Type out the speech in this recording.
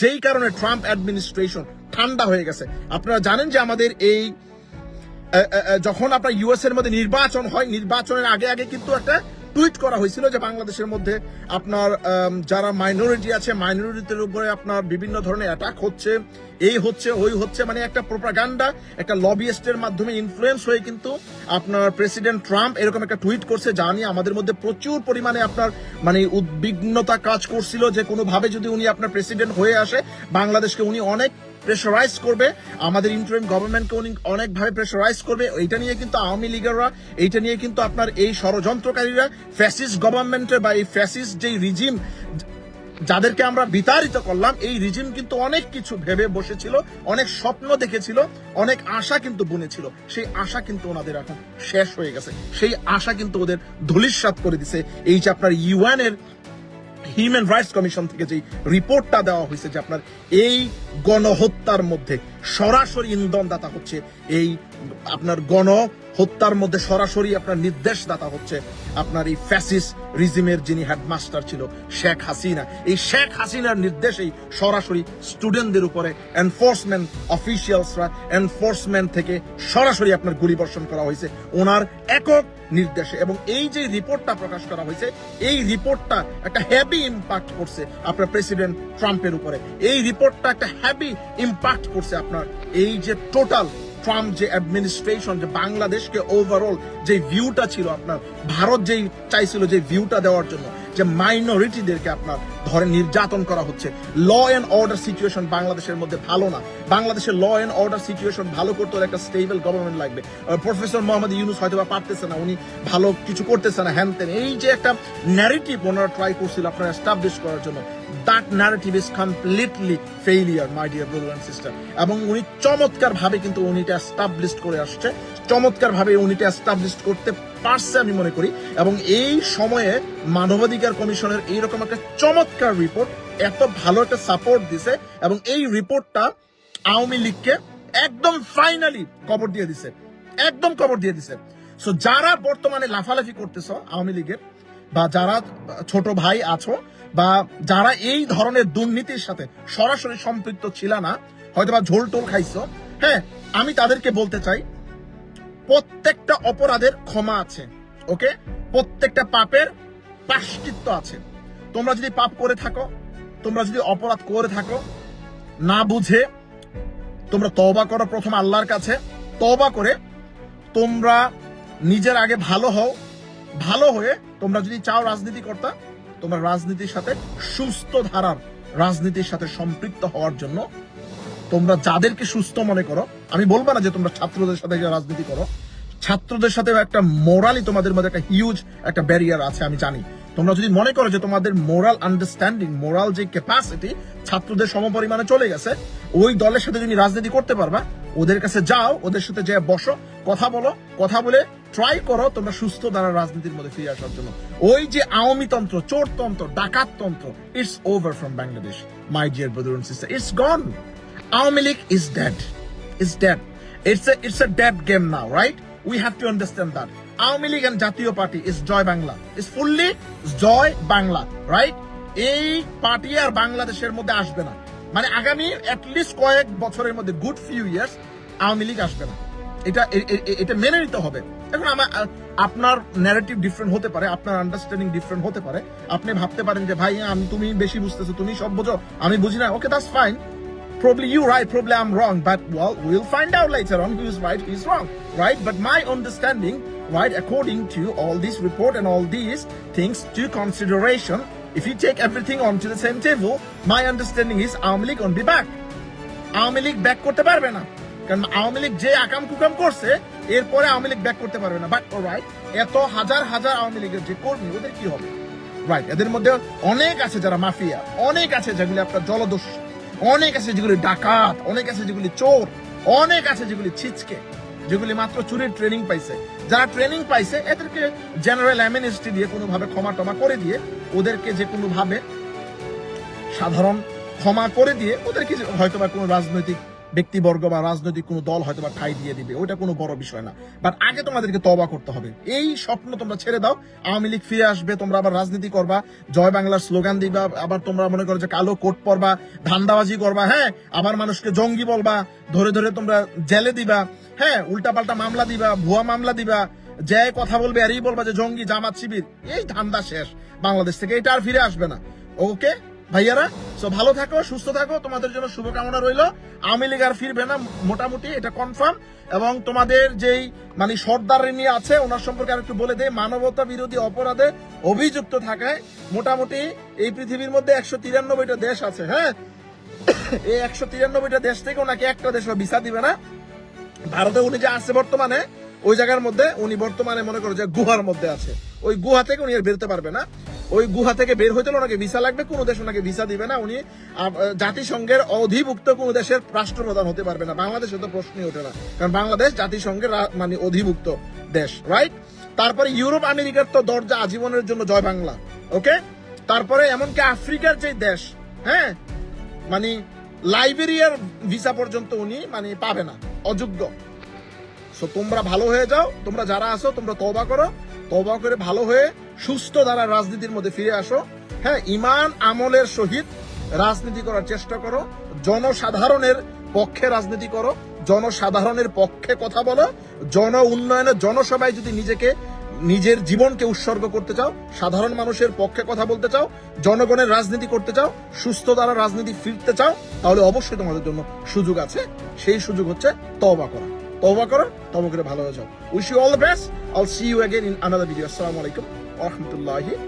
যেই কারণে Trump administration ঠান্ডা হয়ে গেছে। আপনারা জানেন যে আমাদের এই যখন আপনার ইউএস এর মধ্যে নির্বাচন হয়, নির্বাচনের আগে আগে কিন্তু একটা টুইট করা হয়েছিল যে বাংলাদেশের মধ্যে আপনার যারা মাইনরিটি আছে মাইনরিটির উপরে আপনার বিভিন্ন ধরনের অ্যাটাক হচ্ছে, এই হচ্ছে, ওই হচ্ছে মানে একটা প্রোপাগান্ডা একটা লবিয়েস্টের মাধ্যমে ইনফ্লুয়েন্স হয়ে কিন্তু আপনার প্রেসিডেন্ট ট্রাম্প এরকম একটা টুইট করছে, যা নিয়ে আমাদের মধ্যে প্রচুর পরিমাণে আপনার মানে উদ্বিগ্নতা কাজ করছিল যে কোনোভাবে যদি উনি আপনার প্রেসিডেন্ট হয়ে আসে, বাংলাদেশকে উনি অনেক প্রেশারাইজ করবে, আমাদের ইন্টারিম গভর্নমেন্টকে উনি অনেকভাবে প্রেশারাইজ করবে। এইটা নিয়ে কিন্তু আওয়ামী লীগেররা, এইটা নিয়ে কিন্তু আপনার এই ষড়যন্ত্রকারীরা ফ্যাসিস্ট গভর্নমেন্টের বা এই ফ্যাসিস্ট যেই রিজিম যাদেরকে আমরা বিতাড়িত করলাম, এই রিজিম কিন্তু অনেক কিছু ভেবে বসেছিল, অনেক স্বপ্ন দেখেছিল, অনেক আশা কিন্তু বুনেছিল। সেই আশা কিন্তু ওনাদের এখন শেষ হয়ে গেছে। সেই আশা কিন্তু ওদের ধুলিস্বাত করে দিছে। এই যে আপনার ইউএন এর হিউম্যান রাইটস কমিশন থেকে যে রিপোর্টটা দেওয়া হয়েছে যে আপনার এই গণহত্যার মধ্যে সরাসরি ইন্ধনদাতা হচ্ছে এই আপনার গণ হত্যার মধ্যে সরাসরি আপনার নির্দেশদাতা হচ্ছে আপনার এই ফ্যাসিস রিজিমের যিনি হেডমাস্টার ছিল শেখ হাসিনা। এই শেখ হাসিনার নির্দেশেই সরাসরি স্টুডেন্টদের উপরে এনফোর্সমেন্ট অফিসিয়ালসরা এনফোর্সমেন্ট থেকে সরাসরি আপনার গুলিবর্ষণ করা হয়েছে। ওনার একক নির্দেশে এবং এই যে রিপোর্টটা প্রকাশ করা হয়েছে, এই রিপোর্টটা একটা হ্যাভি ইম্প্যাক্ট করছে আপনার প্রেসিডেন্ট ট্রাম্পের উপরে। এই রিপোর্টটা একটা হ্যাভি ইম্প্যাক্ট করছে আপনার এই যে টোটাল ট্রাম্প যে অ্যাডমিনিস্ট্রেশন যে বাংলাদেশকে ওভারঅল যে ভিউটা ছিল আপনার, ভারত যেই চাইছিল যে ভিউটা দেওয়ার জন্য, যে মাইনরিটিদেরকে আপনার ধরে নির্যাতন করা হচ্ছে ল অ্যান্ড অর্ডার সিচুয়েশন বাংলাদেশের মধ্যে ভালো না বাংলাদেশের ল অ্যান্ড অর্ডার সিচুয়েশন ভালো করতে হলে একটা স্টেবল গভর্নমেন্ট লাগবে প্রফেসর মোহাম্মদ ইউনুস হয়তো বা পারতেছে না, উনি ভালো কিছু করতেছে না, হ্যান। এই যে একটা ন্যারেটিভ ওনারা ট্রাই করছিল আপনারা এস্টাবলিশ করার জন্য that narrative is completely failure my dear brother and sister এবং উনি চমৎকার ভাবে কিন্তু উনি এটা এস্টাবলিশ করে আসছে। চমৎকার ভাবে উনি এটা এস্টাবলিশ করতে পারছে আমি মনে করি। এবং এই সময়ে মানবাধিকার কমিশনের এইরকম একটা চমৎকার রিপোর্ট এত ভালো একটা সাপোর্ট দিছে এবং এই রিপোর্টটা আওয়ামী লীগকে একদম ফাইনালি কবর দিয়ে দিছে। একদম কবর দিয়ে দিছে। সো যারা বর্তমানে লাফালাফি করতেছ আওয়ামী লীগের বা যারা ছোট ভাই আছো বা যারা এই ধরনের দুর্নীতির সাথে সরাসরি সম্পৃক্ত ছিল না হয়তো বা ঝোল টোল খাইছো হ্যাঁ আমি তাদেরকে বলতে চাই, প্রত্যেকটা অপরাধের ক্ষমা আছে, ওকে? প্রত্যেকটা পাপের প্রাশ্চিত্য আছে। তোমরা যদি পাপ করে থাকো, তোমরা যদি অপরাধ করে থাকো, না বুঝে তোমরা তবা করো প্রথম আল্লাহর কাছে তবা করে তোমরা নিজের আগে ভালো হও, ভালো হয়ে তোমরা যদি চাও রাজনীতি করতা তোমরা রাজনীতির সাথে সুস্থ ধারার, রাজনীতির সাথে সম্পৃক্ত হওয়ার জন্য তোমরা যাদেরকে সুস্থ মনে করো, আমি বলব না যে তোমরা ছাত্রদের সাথে রাজনীতি করো, ছাত্রদের সাথে একটা মোরালি তোমাদের মধ্যে একটা হিউজ একটা ব্যারিয়ার আছে, আমি জানি। তোমরা যদি মনে করো যে তোমাদের মোরাল আন্ডারস্ট্যান্ডিং মোরাল যে ক্যাপাসিটি ছাত্রদের সমপরিমাণে চলে গেছে, ওই দলের সাথে তুমি রাজনীতি করতে পারবা, ওদের কাছে যাও, ওদের সাথে যে বসো, কথা বলো, কথা বলে ট্রাই করো তোমরা সুস্থ দ্বারা রাজনীতির মধ্যে ফিরে আসার জন্য ওই যে আওয়ামী তন্ত্র চোরতন্ত্র ডাকাত তন্ত্র it's over from Bangladesh my dear brother and sister it's gone League is dead. It's dead. It's a it's a dead game now, right? We have to understand that. Aumi League and Jatiyo Party is Joy Bangla. It's fully Joy Bangla, right? এই party আর বাংলাদেশের মধ্যে আসবে না মানে আগামী list কয়েক বছরের মধ্যে good few years Awami League আসবে না এটা এটা মেনে নিতে হবে এখন আমার আপনার ন্যারেটিভ ডিফারেন্ট হতে পারে আপনার আন্ডারস্ট্যান্ডিং ডিফারেন্ট হতে পারে আপনি ভাবতে পারেন যে ভাই আমি তুমি বেশি বুঝতেছো তুমি সব বোঝো আমি বুঝি না okay that's fine probably you right, probably I'm wrong, but well, we'll find out later on who's right, who's wrong, right? But my understanding, right, according to all this report and all these things to consideration, if you take everything onto the same table, my understanding is Aum League won't be back. Awami League back করতে পারবে না কারণ আওয়ামী লীগ যে আকাম করছে এরপরে Awami League back করতে পারবে না। বাট রাইট এত হাজার হাজার আওয়ামী লীগের যে কর্মী, ওদের কি হবে? রাইট এদের মধ্যে অনেক আছে যারা মাফিয়া, অনেক আছে যেগুলি আপনার জলদস্যু, অনেক আছে যেগুলি ডাকাত, অনেক আছে যেগুলি চোর, অনেক আছে যেগুলি ছিচকে, যেগুলি মাত্র চুরির ট্রেনিং পাইছে। যারা ট্রেনিং পাইছে, এদেরকে জেনারেল অ্যামিনিস্ট্রি দিয়ে কোনোভাবে ক্ষমা টমা করে দিয়ে, ওদেরকে যে কোনোভাবে সাধারণ ক্ষমা করে দিয়ে, ওদেরকে হয়তো বা কোনো রাজনৈতিক ব্যক্তিবর্গ বা রাজনৈতিক কোনো দল হয়তো বা ঠাই দিয়ে দিবে। ওইটা কোনো বড় বিষয় না। বাট আগে তোমাদেরকে তবা করতে হবে। এই স্বপ্ন তোমরা ছেড়ে দাও। আওয়ামী লীগ ফিরে আসবে, তোমরা আবার রাজনীতি করবা, জয় বাংলার স্লোগান দিবা, আবার তোমরা মনে করো যে কালো কোট পরবা, ধান্দাবাজি করবা হ্যাঁ আবার মানুষকে জঙ্গি বলবা, ধরে ধরে তোমরা জেলে দিবা হ্যাঁ উল্টাপাল্টা মামলা দিবা, ভুয়া মামলা দিবা, যে কথা বলবে আরই বলবা যে জঙ্গি জামাত শিবির। এই ধান্দা শেষ। বাংলাদেশ থেকে এটা আর ফিরে আসবে না। ওকে ভাইয়ারা সো ভালো থাকো, সুস্থ থাকো, তোমাদের জন্য শুভকামনা রইল। আওয়ামী লীগ আর ফিরবে না, মোটামুটি, এটা কনফার্ম এবং তোমাদের যেই মানে সর্দার নিয়ে আছে, ওনার সম্পর্কে আর একটু বলে দেয় মানবতা বিরোধী অপরাধে অভিযুক্ত থাকায় মোটামুটি এই পৃথিবীর মধ্যে একশো তিরানব্বইটা দেশ আছে হ্যাঁ? এই একশো তিরানব্বইটা দেশ থেকে ওনাকে একটা দেশ ভিসা দিবে না। ভারতে উনি যে আছে বর্তমানে, ওই জায়গার মধ্যে উনি বর্তমানে মনে করো যে গুহার মধ্যে আছে। ওই গুহা থেকে উনি আর বেরোতে পারবে না। ওই গুহা থেকে বের হইতে ওনাকে ভিসা লাগবে? কোনো দেশ ওনাকে ভিসা দিবে না উনি? জাতিসংঘের অধিভুক্ত কোনো দেশের রাষ্ট্রপ্রধান হতে পারবে না। বাংলাদেশে তো প্রশ্নই ওঠে না। কারণ বাংলাদেশ জাতিসংঘের মানে অধিভুক্ত দেশ রাইট তারপরে ইউরোপ, আমেরিকার তো দরজা আজীবনের জন্য জয় বাংলা ওকে তারপরে এমনকি আফ্রিকার যে দেশ হ্যাঁ? মানে লাইবেরিয়ার ভিসা পর্যন্ত উনি মানে পাবে না, অযোগ্য। সো তোমরা ভালো হয়ে যাও, তোমরা যারা আছো, তোমরা তবা করো। তবা করে ভালো হয়ে সুস্থ দ্বারা রাজনীতির মধ্যে ফিরে আসো। হ্যাঁ ইমান আমলের সহিত রাজনীতি করার চেষ্টা করো। জনসাধারণের পক্ষে রাজনীতি করো। জনসাধারণের পক্ষে কথা বলো। জন উন্নয়নে জনসভায় যদি নিজেকে, নিজের জীবনকে উৎসর্গ করতে চাও, সাধারণ মানুষের পক্ষে কথা বলতে চাও, জনগণের রাজনীতি করতে চাও, সুস্থ দ্বারা রাজনীতি ফিরতে চাও, তাহলে অবশ্যই তোমাদের জন্য সুযোগ আছে। সেই সুযোগ হচ্ছে তবা করা। তবা করো তবা করে ভালো হয়ে যাও। Wish you all the best I'll see you again in another video আসসালামু আলাইকুম রাহমাতুল্লাহি